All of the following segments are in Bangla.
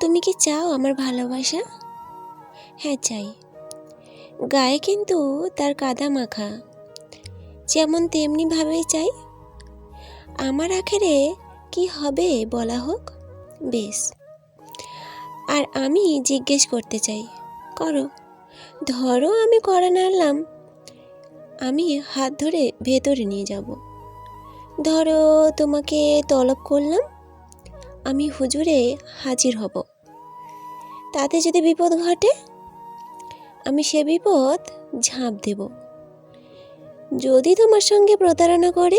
তুমি কি চাও আমার ভালোবাসা? হ্যাঁ চাই। গায়ে কিন্তু তার কাদা মাখা। যেমন তেমনিভাবেই চাই। আমার আখেরে কি হবে বলা হোক, বেশ। আর আমি জিজ্ঞেস করতে চাই, করো। ধরো আমি করা নাড়লাম আমি হাত ধরে ভেতরে নিয়ে যাব। ধরো তোমাকে তলব করলাম আমি হুজুরে হাজির হব। তাতে যদি বিপদ ঘটে, আমি সে বিপদ ঝাঁপ দেব। যদি তোমার সঙ্গে প্রতারণা করে,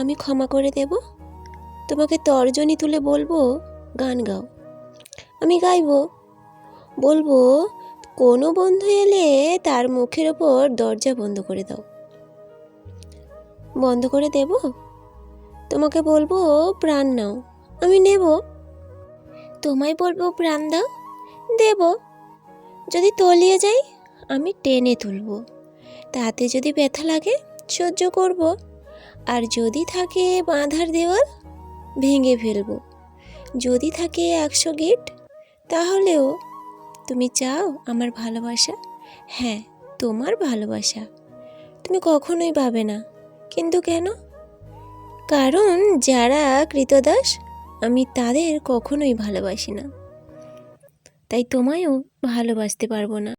আমি ক্ষমা করে দেব। তোমাকে তর্জনী তুলে বলব, গান গাও। আমি গাইবো। বলব, কোনো বন্ধু এলে তার মুখের ওপর দরজা বন্ধ করে দাও। বন্ধ করে দেব? তোমাকে বলব, প্রাণ নাও। আমি নেব। তোমায় বলব, প্রাণ দাও। দেব। যদি তলিয়ে যাই আমি টেনে তুলব। তাতে যদি ব্যথা লাগে, সহ্য করব। আর যদি থাকে বাঁধার দেওয়াল, ভেঙে ফেলব। যদি থাকে একশো গেট, তাহলেও তুমি চাও আমার ভালোবাসা? হ্যাঁ তোমার ভালোবাসা। তুমি কখনোই পাবে না। কিন্তু কেন? কারণ যারা কৃতদাস আমি তাদের কখনোই ভালোবাসি না। তাই তোমায়ও ভালোবাসতে পারব না।